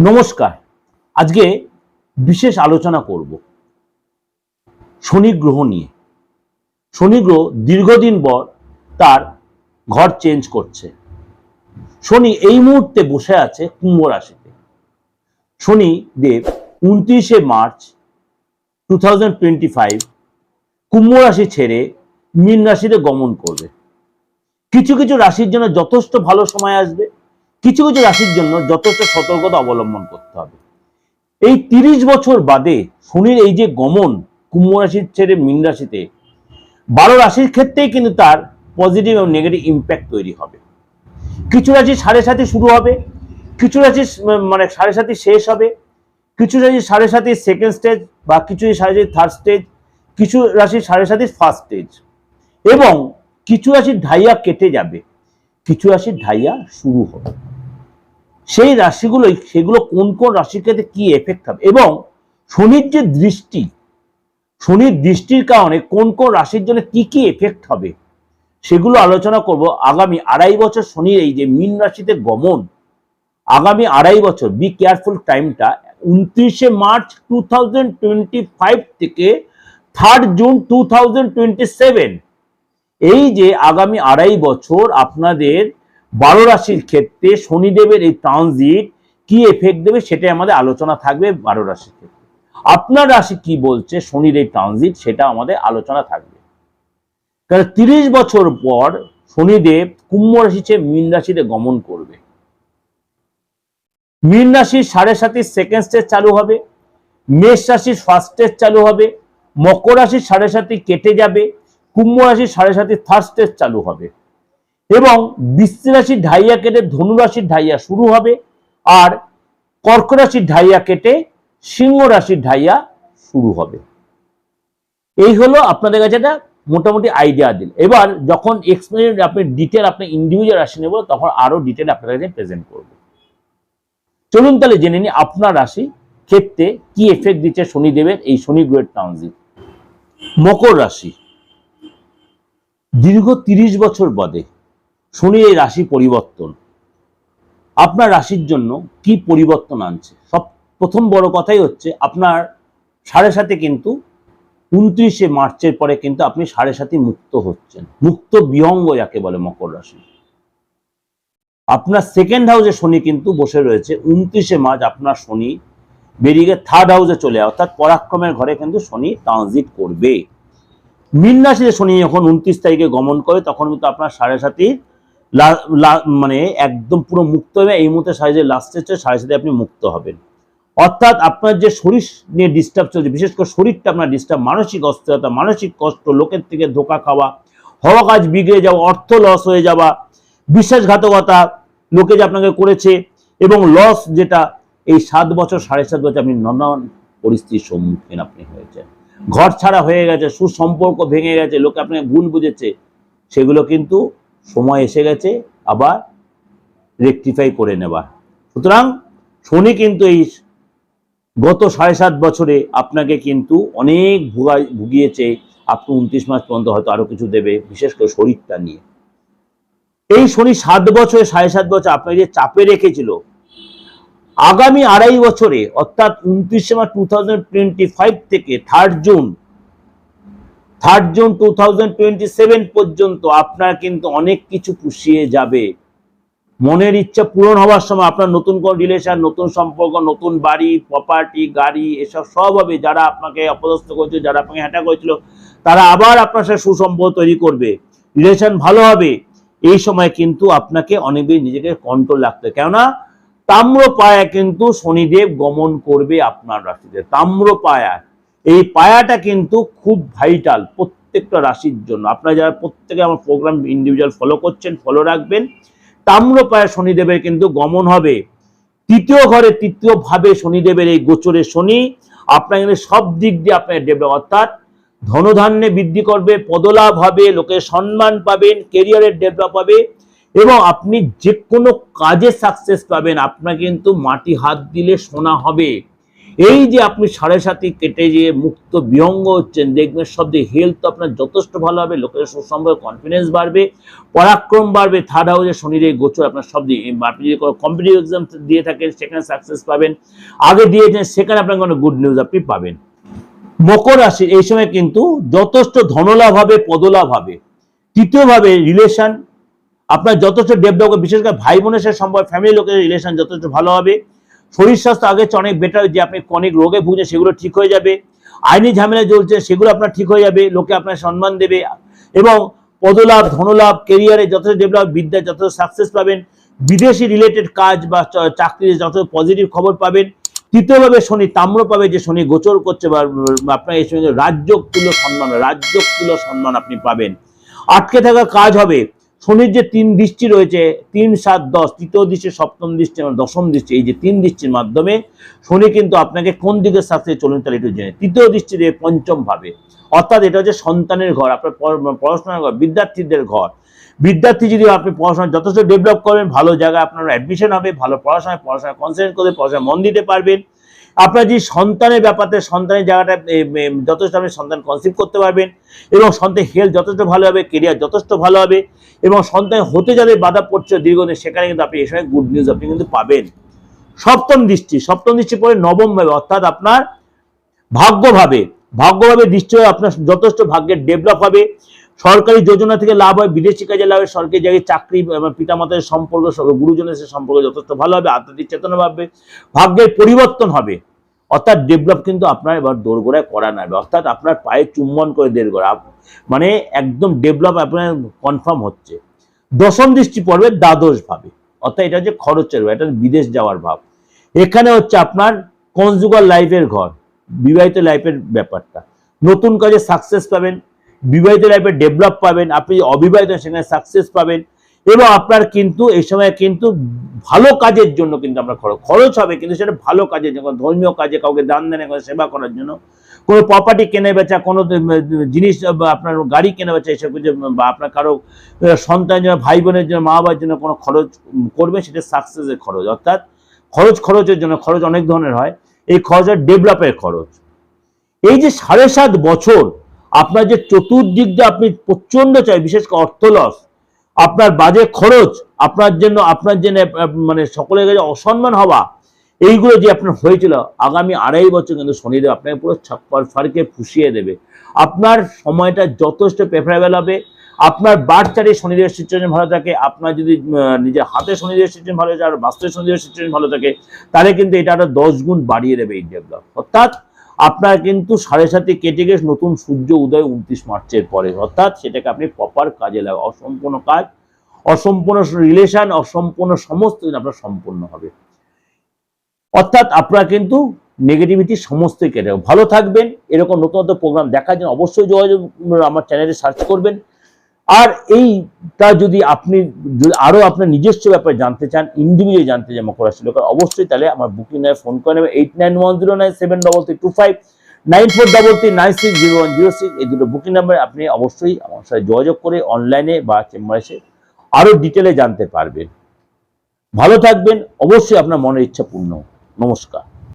নমস্কার। আজকে বিশেষ আলোচনা করব শনি গ্রহ নিয়ে। শনি গ্রহ দীর্ঘদিন পর তার ঘর চেঞ্জ করছে। শনি এই মুহূর্তে বসে আছে কুম্ভ রাশিতে। শনি দেব উনত্রিশে March two thousand twenty five কুম্ভ রাশি ছেড়ে মীন রাশিতে গমন করবে। কিছু কিছু রাশির জন্য যথেষ্ট ভালো সময় আসবে। কিছু কিছু রাশির জন্য যথেষ্ট সতর্কতা অবলম্বন করতে হবে। এই তিরিশ বছর বাদে শনির এই যে গমন কুম্ভ রাশির ছেড়ে মীন রাশিতে, বারো রাশির ক্ষেত্রেই কিন্তু তার পজিটিভ এবং নেগেটিভ ইম্প্যাক্ট তৈরি হবে। কিছু রাশি সাড়ে সাথে শুরু হবে, কিছু রাশি মানে সাড়ে সাথে শেষ হবে, কিছু রাশি সাড়ে সাথে সেকেন্ড স্টেজ বা কিছু সাড়ে সাথে থার্ড স্টেজ কিছু রাশি সাড়ে সাথে ফার্স্ট স্টেজ এবং কিছু রাশির ঢাইয়া কেটে যাবে, কিছু রাশির ঢাইয়া শুরু হবে। সেই রাশিগুলোই সেগুলো কোন কোন রাশির ক্ষেত্রে কি এফেক্ট হবে? এবং শনির যে দৃষ্টি, শনির দৃষ্টির কারণে কোন কোন রাশির জন্য কি কি এফেক্ট হবে, সেগুলো আলোচনা করব। আগামী আড়াই বছর শনির এই যে মীন রাশিতে গমন, আগামী আড়াই বছর বি কেয়ারফুল টাইমটা উনত্রিশে মার্চ টু থেকে থার্ড জুন টু এই যে আগামী আড়াই বছর আপনাদের বারো রাশির ক্ষেত্রে শনিদেবের এই ট্রানজিট কি এফেক্ট দেবে সেটাই আমাদের আলোচনা থাকবে বারো রাশির ক্ষেত্রে। আপনার রাশি কি বলছে? শনির এই ট্রানজিট সেটা আমাদের আলোচনা থাকবে। কারণ তিরিশ বছর পর শনিদেব কুম্ভ রাশি চেয়ে মীন রাশিতে গমন করবে। মীন রাশির সাড়ে সাতির সেকেন্ড স্টেজ চালু হবে। মেষ রাশির ফার্স্ট স্টেজ চালু হবে। মকর রাশির সাড়ে সাতি কেটে যাবে। কুম্ভ রাশির সাড়ে সাতির থার্ড স্টেজ চালু হবে। এবং বৃশ্চিক রাশির ঢাইয়া কেটে ধনু রাশির ঢাইয়া শুরু হবে আর কর্ক রাশির ঢাইয়া কেটে সিংহ রাশির ঢাইয়া শুরু হবে। এই হলো আপনাদের কাছে একটা মোটামুটি আইডিয়া দিল এবার যখন এক্সপেরিয়েন্স আপনি ডিটেল আপনি ইন্ডিভিজুয়াল রাশি নেব, তখন আরও ডিটেল আপনাদের কাছে প্রেজেন্ট করব। চলুন তাহলে জেনে নিই আপনার রাশি ক্ষেত্রে কি এফেক্ট দিচ্ছে শনিদেবের এই শনি গ্রহের ট্রানজিট মকর রাশি দীর্ঘ তিরিশ বছর বাদে শনি এই রাশি পরিবর্তন। আপনার রাশির জন্য কি পরিবর্তন আনছে? সব প্রথম বড় কথাই হচ্ছে আপনার সাড়ে সাথে কিন্তু উনত্রিশে মার্চের পরে কিন্তু আপনি সাড়ে সাথে মুক্ত হচ্ছেন। মুক্ত বিহঙ্গ যাকে বলে মকর রাশি। আপনার সেকেন্ড হাউসে শনি কিন্তু বসে রয়েছে। উনত্রিশে মার্চ আপনার শনি বেরিয়ে গিয়ে থার্ড হাউসে চলে অর্থাৎ পরাক্রমের ঘরে কিন্তু শনি ট্রানজিট করবে। মীন রাশিতে শনি যখন উনত্রিশ তারিখে গমন করে, তখন কিন্তু আপনার সাড়ে সাতির মানে একদম পুরো মুক্ত হবে এই মুহূর্তে সাড়ে লাস্ট হচ্ছে সাড়ে সাথে আপনি মুক্ত হবেন। অর্থাৎ আপনার যে শরীর নিয়ে ডিস্টার্ব চলছে, বিশেষ করে শরীরটা আপনার ডিস্টার্ব মানসিক অস্থিরতা, মানসিক কষ্ট, লোকের থেকে ধোকা খাওয়া, হওয়া কাজ বিগড়ে যাওয়া, অর্থ লস হয়ে যাওয়া, বিশ্বাসঘাতকতা লোকে যে আপনাকে করেছে এবং লস যেটা, এই সাত বছর, সাড়ে সাত বছর আপনি নানান পরিস্থিতির সম্মুখীন আপনি হয়েছেন। ঘর ছাড়া হয়ে গেছে, সুসম্পর্ক ভেঙে গেছে, লোকে আপনাকে ভুল বুঝেছে, সেগুলো কিন্তু সময় এসে গেছে, আবার রেকটিফাই করে নেবার। সুতরাং শনি কিন্তু এই গত সাড়ে সাত বছরে আপনাকে কিন্তু অনেক ভুগাই ভুগিয়েছে। আপনি উনত্রিশ মাস পর্যন্ত হয়তো আরও কিছু দেবে, বিশেষ করে শরীরটা নিয়ে। এই শনি সাত বছরে, সাড়ে সাত বছর আপনাকে যে চাপে রেখেছিল, আগামী আড়াই বছরে, অর্থাৎ উনত্রিশে March two thousand twenty five থেকে third June third June two পর্যন্ত আপনার কিন্তু অনেক কিছু পুষিয়ে যাবে। মনের ইচ্ছা পূরণ হওয়ার সময় আপনার নতুন কোন রিলেশন নতুন সম্পর্ক, নতুন বাড়ি প্রপার্টি গাড়ি, এসব সব হবে। যারা আপনাকে অপদস্থ করেছিল, যারা আপনাকে হ্যাঁটা করেছিল, তারা আবার আপনার সাথে সুসম্পর্ক তৈরি করবে। রিলেশন ভালো হবে। এই সময় কিন্তু আপনাকে অনেক নিজেকে কন্ট্রোল রাখতে। কেননা তাম্র পায়া কিন্তু শনিদেব গমন করবে আপনার রাশিতে। তাম্র পায়া এই পায়াটা কিন্তু খুব ভাইটাল প্রত্যেকটা রাশির জন্য। আপনারা যারা প্রত্যেকে আমার প্রোগ্রাম ইন্ডিভিজুয়াল ফলো করছেন ফলো রাখবেন। তাম্র পায়া শনিদেবের কিন্তু গমন হবে। তৃতীয় ঘরে তৃতীয় ভাবে শনিদেবের এই গোচরে শনি, আপনার এখানে সব দিক দিয়ে আপনার ডেভেলপ অর্থাৎ ধনধান্যে বৃদ্ধি করবে, পদলাভ হবে লোকের সম্মান পাবেন কেরিয়ারের ডেভেলপ হবে এবং আপনি যে কোনো কাজে সাকসেস পাবেন। আপনার কিন্তু মাটি হাত দিলে সোনা হবে। এই যে আপনি সাড়ে সাতি কেটে যে মুক্ত বিহঙ্গ হচ্ছেন, দেখবেন সব দিকে হেলথ আপনার যথেষ্ট ভালো হবে, লোকের সুসম্ভব কনফিডেন্স বাড়বে, পরাক্রম বাড়বে থার্ড হাউসে শনির এই গোচর আপনার সব দিকে আপনি যদি কোনো কম্পিটিভ এক্সাম দিয়ে থাকেন, সেখানে সাকসেস পাবেন। আগে দিয়েছেন, সেখানে আপনার কোনো গুড নিউজ আপনি পাবেন। মকর রাশি, এই সময় কিন্তু যথেষ্ট ধনলাভ হবে, পদলাভ হবে। তৃতীয়ভাবে রিলেশন আপনার যথেষ্ট ডেভেলপ বিশেষ করে ভাই বোনের সাথে সম্পর্ক ফ্যামিলি লোকের রিলেশন যথেষ্ট ভালো হবে। শরীর স্বাস্থ্য আগে চেয়ে অনেক বেটার যে আপনি অনেক রোগে ভুগছেন, সেগুলো ঠিক হয়ে যাবে। আইনি ঝামেলা চলছে, সেগুলো আপনার ঠিক হয়ে যাবে, লোকে আপনার সম্মান দেবে। এবং পদলাভ, ধনলাভ কেরিয়ারে যথেষ্ট ডেভেলপ বিদ্যায় যথেষ্ট সাকসেস পাবেন। বিদেশি রিলেটেড কাজ বা চাকরির যথেষ্ট পজিটিভ খবর পাবেন। তৃতীয়ভাবে শনি তাম্র পাবে, যে শনি গোচর করছে বা আপনার এই সঙ্গে রাজ্য তুল্য সম্মান রাজ্য তুল্য সম্মান আপনি পাবেন। আটকে থাকা কাজ হবে। শনির যে তিন দৃষ্টি রয়েছে, তিন, সাত, দশ, তৃতীয় দৃষ্টি, সপ্তম দৃষ্টি এবং দশম দৃষ্টি, এই যে তিন দৃষ্টির মাধ্যমে শনি কিন্তু আপনাকে কোন দিকে শাস্ত্রে চলুন তাহলে একটু জেনে। তৃতীয় দৃষ্টি দিয়ে পঞ্চম ভাবে, অর্থাৎ এটা হচ্ছে সন্তানের ঘর, আপনার পড়াশোনার ঘর, বিদ্যার্থীদের ঘর। বিদ্যার্থী যদি আপনি পড়াশোনা যথেষ্ট ডেভেলপ করবেন, ভালো জায়গায় আপনার অ্যাডমিশন হবে, ভালো পড়াশোনায় পড়াশোনায় কনসেন্ট্রেট করবে পড়াশোনায় মন দিতে পারবেন। আপনার যে সন্তানের ব্যাপারে সন্তানের জায়গাটা যথেষ্ট আপনি সন্তান কনসিভ করতে পারবেন এবং সন্তানের হেলথ যথেষ্ট ভালো হবে কেরিয়ার যথেষ্ট ভালো হবে এবং সন্তান হতে যাদের বাধা পড়ছে দীর্ঘদিন, সেখানে কিন্তু আপনি এই সময় গুড নিউজ আপনি কিন্তু পাবেন। সপ্তম দৃষ্টি সপ্তম দৃষ্টি পরে নবম ভাবে, অর্থাৎ আপনার ভাগ্যভাবে ভাগ্যভাবে দৃষ্টি হয়ে আপনার যথেষ্ট ভাগ্যের ডেভেলপ হবে। সরকারি যোজনা থেকে লাভ হয়, বিদেশি কাজে লাভ হয়, সরকারি জায়গায় চাকরি পিতামাতার সম্পর্ক গুরুজনের সাথে সম্পর্ক যথেষ্ট ভালো হবে, আধ্যাত্মিক চেতনা ভাববে ভাগ্যের পরিবর্তন হবে। অর্থাৎ ডেভেলপ কিন্তু আপনার এবার দোরগোড়ায় করা নাবে। অর্থাৎ আপনার পায়ে চুম্বন করে দের গোড়া মানে একদম ডেভেলপ আপনার কনফার্ম হচ্ছে। দশম দৃষ্টি পড়বে দ্বাদশ ভাবে। অর্থাৎ এটা হচ্ছে খরচের এটা বিদেশ যাওয়ার ভাব। এখানে হচ্ছে আপনার কনজুগাল লাইফের ঘর, বিবাহিত লাইফের ব্যাপারটা। নতুন কাজে সাকসেস পাবেন, বিবাহিত লাইফে ডেভেলপ পাবেন, আপনি অবিবাহিত সেখানে সাকসেস পাবেন। এবং আপনার কিন্তু এই সময় কিন্তু ভালো কাজের জন্য কিন্তু আমরা খরচ খরচ হবে কিন্তু সেটা ভালো কাজের জন্য ধর্মীয় কাজে কাউকে দান দেনে সেবা করার জন্য। কোনো প্রপার্টি কেনে বেচা, কোনো জিনিস আপনার গাড়ি কেনা বেচা, এসব কিছু বা আপনার কারও সন্তানের জন্য ভাই বোনের জন্য মা বাবার জন্য কোনো খরচ করবে, সেটা সাকসেসের খরচ। অর্থাৎ খরচ খরচের জন্য, খরচ অনেক ধরনের হয়। এই খরচের ডেভেলপের খরচ। এই যে সাড়ে সাত বছর, আপনার যে চতুর্দিক দিয়ে আপনি প্রচণ্ড চাই, বিশেষ করে অর্থ লস আপনার বাজে খরচ, আপনার জন্য আপনার জন্য মানে সকলের কাছে অসম্মান হওয়া, এইগুলো যে আপনার হয়েছিল, আগামী আড়াই বছর কিন্তু শনিদেব আপনাকে পুরো ছাপ্পার ফারকে ফুসিয়ে দেবে। আপনার সময়টা যথেষ্ট প্রেফারেবল হবে। আপনার বার্চারে শনিদেবের সিচুয়েশন ভালো থাকে, আপনার যদি নিজের হাতে শনিদেবের সিচুয়েশন ভালো থাকে, আর বাস্তবে শনিদেবের সিচুয়েশন ভালো থাকে, তাহলে কিন্তু এটা আরও দশ গুণ বাড়িয়ে দেবে এই ডেভেলপ অর্থাৎ আপনার কিন্তু সাড়ে সাতে কেটে গেছে, নতুন সূর্য উদয় উনত্রিশ মার্চের পরে। অর্থাৎ সেটাকে আপনি প্রপার কাজে লাগান। অসম্পূর্ণ কাজ, অসম্পূর্ণ রিলেশন অসম্পূর্ণ সমস্ত দিন আপনার সম্পূর্ণ হবে। অর্থাৎ আপনার কিন্তু নেগেটিভিটি সমস্তই কেটে ভালো থাকবেন, এরকম নতুন নতুন প্রোগ্রাম দেখার জন্য অবশ্যই যোগাযোগ, আমার চ্যানেলে সার্চ করবেন। আর এইটা যদি আপনি, যদি আরও আপনার নিজস্ব ব্যাপারে জানতে চান ইন্ডিভিজুয়ালি জানতে চান মকর রাশি লোকের, অবশ্যই তাহলে আমার বুকিং নেয় ফোন করে নেবেন। Eight nine one zero nine seven double three two five nine four double three nine six zero one zero six এই দুটো বুকিং নাম্বার আপনি অবশ্যই আমার সাথে যোগাযোগ করে অনলাইনে বা চেম্বারে এসে আরও ডিটেলে জানতে পারবেন। ভালো থাকবেন, অবশ্যই আপনার মনের ইচ্ছা পূর্ণ। নমস্কার।